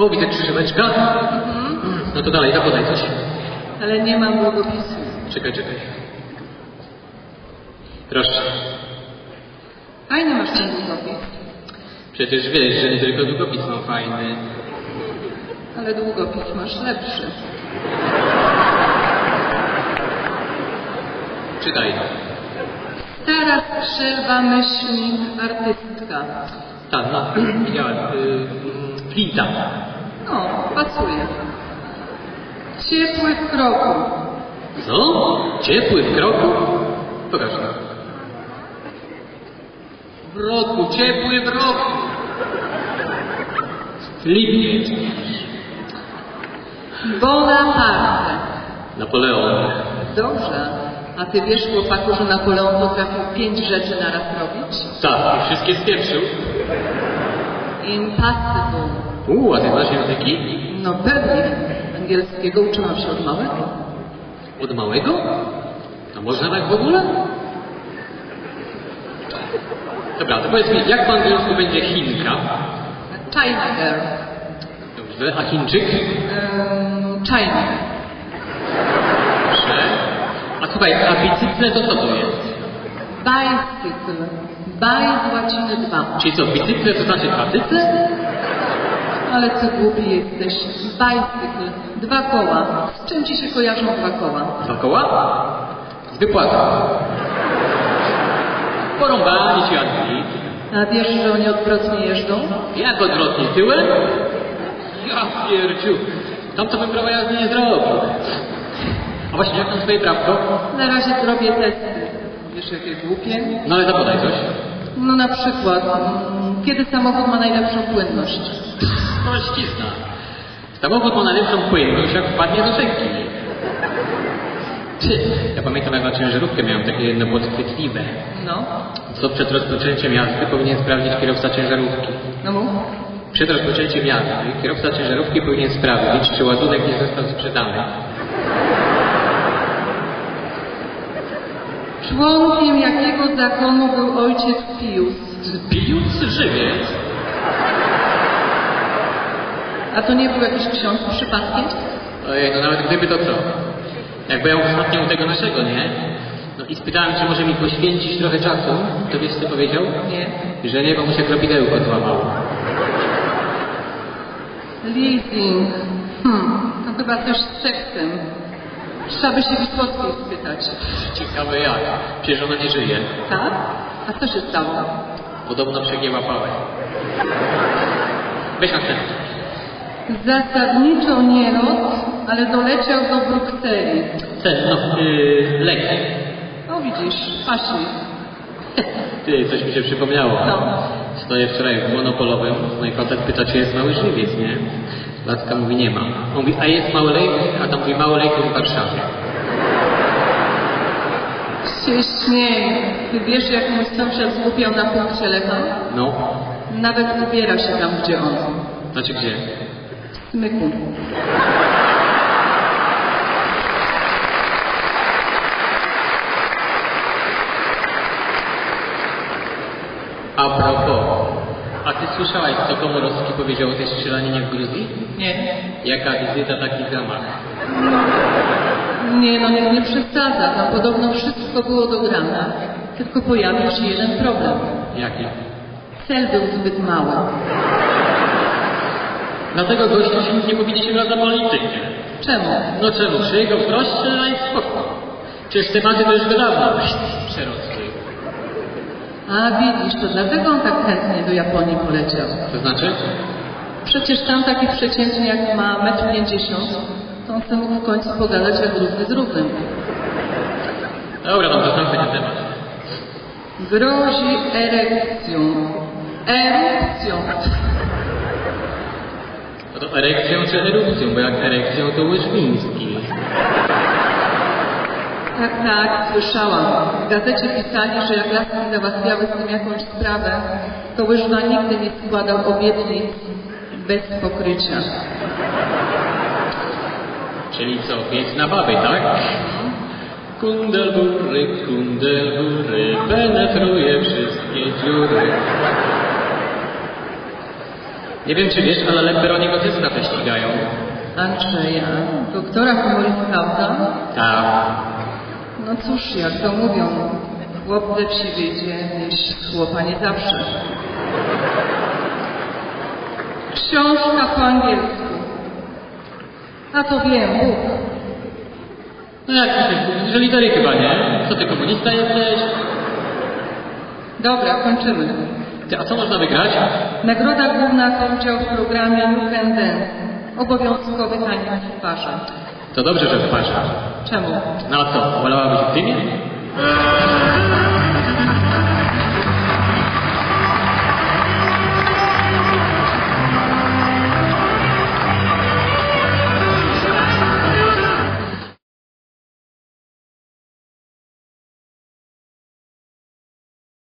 O, widzę krzyżóweczka. No to dalej, zapodaj coś. Ale nie mam długopisu. Czekaj, czekaj. Proszę. Fajny masz ten długopis, Przecież wiesz, że nie tylko długopis mam fajny. Ale długopis masz lepszy. Czytaj. Stara strzelba, myślnik, artystka. Tak, no, widziałem. Y, Flinta. No, pasuje. Ciepły w kroku. Co? Ciepły w kroku? Pokaż to. W roku, ciepły w roku. Lipniec. Bonaparte. Napoleon. Dobrze. A ty wiesz, chłopaku, że Napoleon potrafił pięć rzeczy naraz robić? Tak, i wszystkie spieprzył. Impossible. Uuu, a ty znasz języki? No pewnie. Angielskiego uczyłam się od małego. Od małego? A można tak w ogóle? Dobra, to powiedz mi, jak po angielsku będzie Chinka? China girl. Dobrze, a Chińczyk? Um, China. Dobrze. A słuchaj, a bicykle to co to jest? Bicycle. By z łaciny dwa. Czyli co, bicykle to znaczy dwa cycle? Ale co głupi jesteś. Bicycle. Dwa koła. Z czym ci się kojarzą dwa koła? Dwa koła? Z wypłatą. Porąbani ci Anglii. A wiesz, że oni odwrotnie jeżdżą? Jak odwrotnie, tyłem? Ja pierdziu. Tam to bym prawa jazdy nie zrobił. A właśnie, jak tam swoje prawko? Na razie zrobię testy. Wiesz, jakie głupie? No ale zapodaj coś. No na przykład, kiedy samochód ma najlepszą płynność? No ścisna. Samochód ma najlepszą płynność, jak wpadnie do rzeki. Ty, ja pamiętam jak na ciężarówkę miałem takie jedno podchwytliwe. No, Co przed rozpoczęciem jazdy powinien sprawdzić kierowca ciężarówki. no mów. Przed rozpoczęciem jazdy kierowca ciężarówki powinien sprawdzić, czy ładunek nie został sprzedany. Członkiem jakiego zakonu był ojciec Pius? Pijąc żywiec? A to nie był jakiś ksiądz przypadkiem? Ojej, no nawet gdyby to co? Jakby ja ostatnio u tego naszego, nie? No i spytałem, czy może mi poświęcić trochę czasu, to wiesz co powiedział? Nie. Że nie, bo mu się kropidełko złamało. Leasing. Hmm, to chyba coś z seksem. Trzeba by się Wysockiej spytać. Ciekawe jak. Przecież ona nie żyje. Tak? A co się stało? Podobno przegięła pałę. Weź następny. Zasadniczo nie rod, ale doleciał do Brukseli. Ten, no, yy, leki. O widzisz, paśnik. Ty, coś mi się przypomniało. No. Stoję wczoraj w monopolowym, no i facet pyta, czy jest mały żywiec, nie? Laska mówi, nie ma. On mówi, a jest mały lejk? A tam mówi, mały lejk w Warszawie. Się śmieję. Ty wiesz, jak mój sąsiad zgubiał na punkcie Lecha? No, Nawet ubiera się tam, gdzie on. znaczy gdzie? W smyku. A propos, a ty słyszałaś, co Komorowski powiedział o tej strzelaninie w Gruzji? Nie. Jaka wizyta, taki zamach. Nie, no nie, nie przesadza. No, podobno wszystko było dograne. Tylko pojawił się jeden problem. Jaki? Cel był zbyt mały. Dlatego nic nie powiedzieliśmy na za politykę. Czemu? No czemu? Przyjechał proście, a i spoko. Przecież tematy to już go dawno przerosły. A widzisz, to dlatego on tak chętnie do Japonii poleciał. To znaczy? Przecież tam taki przeciętny jak ma 1,50 m, to on chce mógł w końcu pogadać jak równy z równym. Dobra, tam zostawmy ten temat. Grozi erekcją. Erupcją. No to erekcją czy erupcją, bo jak erekcją to łyżwiński. Tak, tak, słyszałam. W gazecie pisali, że jak laski załatwiały z tym jakąś sprawę, to Łyżwa nigdy nie składał obietnic bez pokrycia. Czyli co, pięć na baby, tak? Kundelbury, kundelbury, penetruje wszystkie dziury. Nie wiem, czy wiesz, ale Lemperoni gotysta te ścigają. Andrzeja, doktora humory skauta? Tak. No cóż, jak to mówią, chłop ze wsi wyjdzie, niż chłopa nie zawsze. Książka po angielsku. A to wiem, Bóg. No jak myślisz, że litery chyba nie? Co ty, komunista jesteś? Dobra, kończymy. Ty, a co można wygrać? Nagroda główna to udział w programie You Can Dance. Obowiązkowy taniec w parze. To dobrze, że w parze. Czemu? No a co, wolałabyś w dymie?